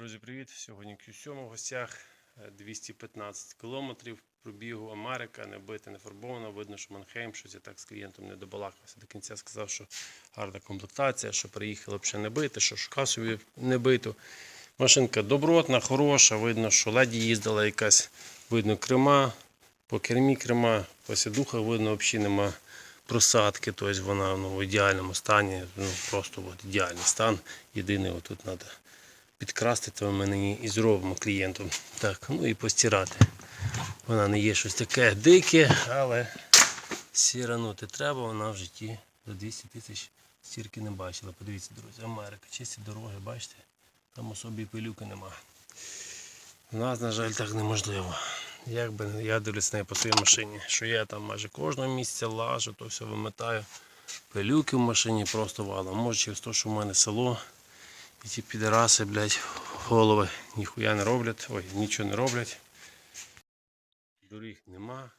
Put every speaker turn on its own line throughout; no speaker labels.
Друзі, привіт! Сьогодні Q7 в гостях е, 215 кілометрів пробігу Америка, не бита, не фарбована. Видно, що Манхейм, щось я так з клієнтом не добалакався. До кінця сказав, що гарна комплектація, що приїхали б ще не бити, що шукав собі не биту. Машинка добротна, хороша, видно, що леді їздила якась, видно крема, по кермі крема, по сідухах видно, взагалі нема просадки, тобто вона ну, в ідеальному стані, ну просто от, ідеальний стан. Єдине, отут треба підкрасти, то ми нині і зробимо клієнту. Так, ну і постирати. Вона не є щось таке дике, але сіранути треба, вона в житті за 200 тисяч стірки не бачила. Подивіться, друзі, Америка, чисті дороги, бачите? Там особі пилюки нема. У нас, на жаль, так неможливо. Як би я дивлюсь неї по своїй машині, що я там майже кожного місця лажу, то все виметаю. Пилюки в машині просто валом. Може через те, що в мене село. І ті підараси, блядь, голови ніхуя не роблять. Ой, нічого не роблять. Доріг нема.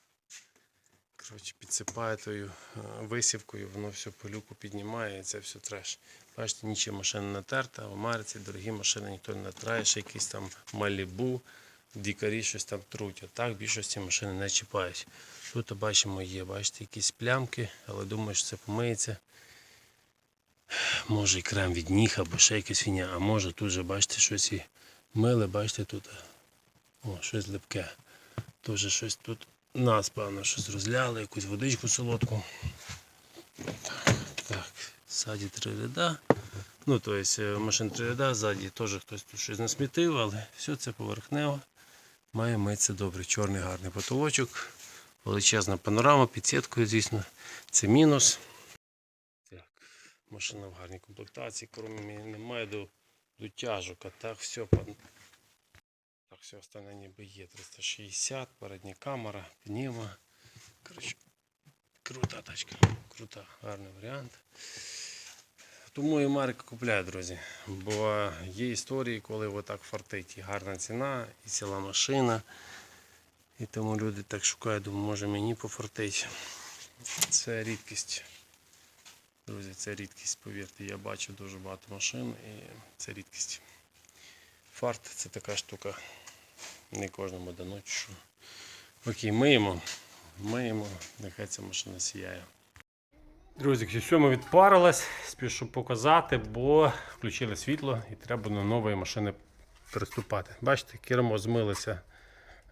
Коротше, підсипає тою е, висівкою, воно все пилюку піднімає і це все треш. Бачите, нічим машина не натерта. В Америці дорогі машини ніхто не натрає, ще якісь там малібу, дікарі щось там труть. А так більшості машини не чіпають. Тут бачимо є, бачите, якісь плямки, але думаю, що це помиється. Може і крем від ніг або ще якась фіня, а може тут же, бачите, щось і миле, бачите, тут о, щось липке. Тоже щось тут нас, певно, щось розляли, якусь водичку солодку. Так, так. Ззаді три ряда. Ну, тобто машин три ряда, ззаді теж хтось тут щось насмітив, але все це поверхнево. Має митися добре. Чорний гарний потолочок, величезна панорама під сіткою, звісно, це мінус. Машина в гарній комплектації, крім немає до, до тяжок, а так все так, все остальне ніби є. 360, передня камера, пневма. Коротше, крута тачка. Крута, гарний варіант. Тому і Марка купляю, друзі. Бо є історії, коли отак фартить і гарна ціна, і ціла машина. І тому люди так шукають, думаю, може мені пофартить. Це рідкість. Друзі, це рідкість, повірте, я бачив дуже багато машин і це рідкість. Фарт це така штука. Не кожному дано що. Окей, миємо. Миємо, нехай ця машина сіяє. Друзі, Q7 відпарилась, спішу показати, бо включили світло і треба до нової машини приступати. Бачите, кермо змилися.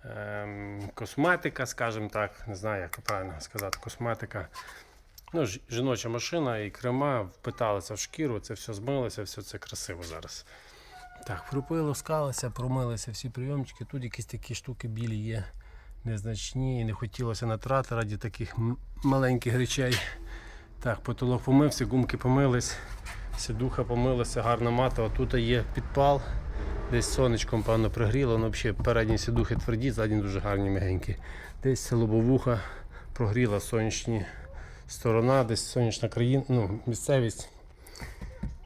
Ем, косметика, скажімо так, не знаю, як правильно сказати, косметика. Ну, жіноча машина і крема впиталися в шкіру, це все змилося, все це красиво зараз. Так, пропилоскалися, промилися всі прийомчики. Тут якісь такі штуки білі є незначні і не хотілося натрати раді таких маленьких речей. Так, потолок помився, гумки помились, сідуха помилася, гарна мата. Тут є підпал. Десь сонечком, певно, пригріло, ну взагалі передні сідухи тверді, задні дуже гарні м'ягенькі. Десь лобовуха прогріла сонячні сторона, десь сонячна країна, ну, місцевість.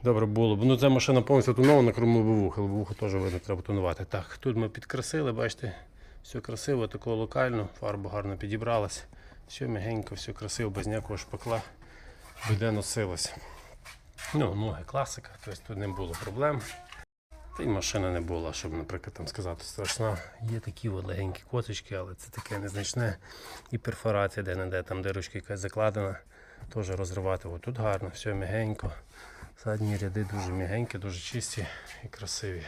Добре було б. Ну ця машина повністю тонована, крім лобовуха. Лобовуху теж видно, треба тонувати. Так, тут ми підкрасили, бачите, все красиво, такого локально, фарба гарно підібралась. Все м'ягенько, все красиво, без ніякого шпакла. Буде носилось. Ну, ноги класика, тобто тут не було проблем. Та й машина не була, щоб, наприклад, там сказати, страшна. Є такі от легенькі косочки, але це таке незначне. І перфорація де-не-де, там дирочка якась закладена, теж розривати. От тут гарно, все м'ягенько. Задні ряди дуже м'ягенькі, дуже чисті і красиві.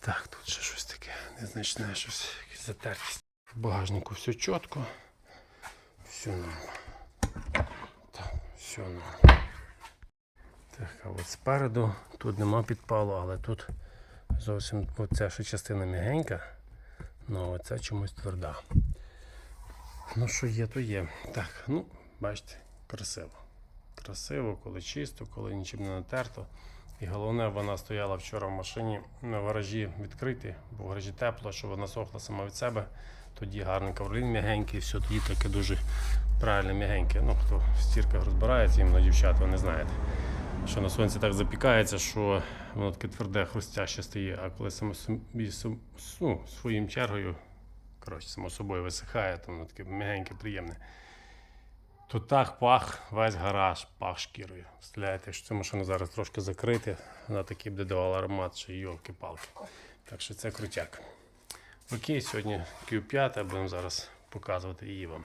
Так, тут ще щось таке незначне, щось, якась затертість. В багажнику все чітко. Все норм. Так, все норм. Так, а от спереду тут нема підпалу, але тут зовсім оця ще частина м'ягенька, ну оця чомусь тверда. Ну, що є, то є. Так, ну, бачите, красиво. Красиво, коли чисто, коли нічим не натерто. І головне, вона стояла вчора в машині на гаражі відкритій, бо в гаражі тепло, щоб вона сохла сама від себе. Тоді гарний ковролін м'ягенький, все тоді таке дуже правильне м'ягеньке. Ну, хто в стірках розбирається, іменно дівчата, ви не знаєте. Що на сонці так запікається, що воно таке тверде, хрустяще стає, а коли само ну, своїм чергою, коротше, само собою висихає, то воно таке м'ягеньке, приємне. Тут так пах, весь гараж пах шкірою. Стріляєте, що цю машину зараз трошки закрити, вона такий буде давала аромат, що йолки-палки. Так що це крутяк. Окей, сьогодні Q5, будемо зараз показувати її вам.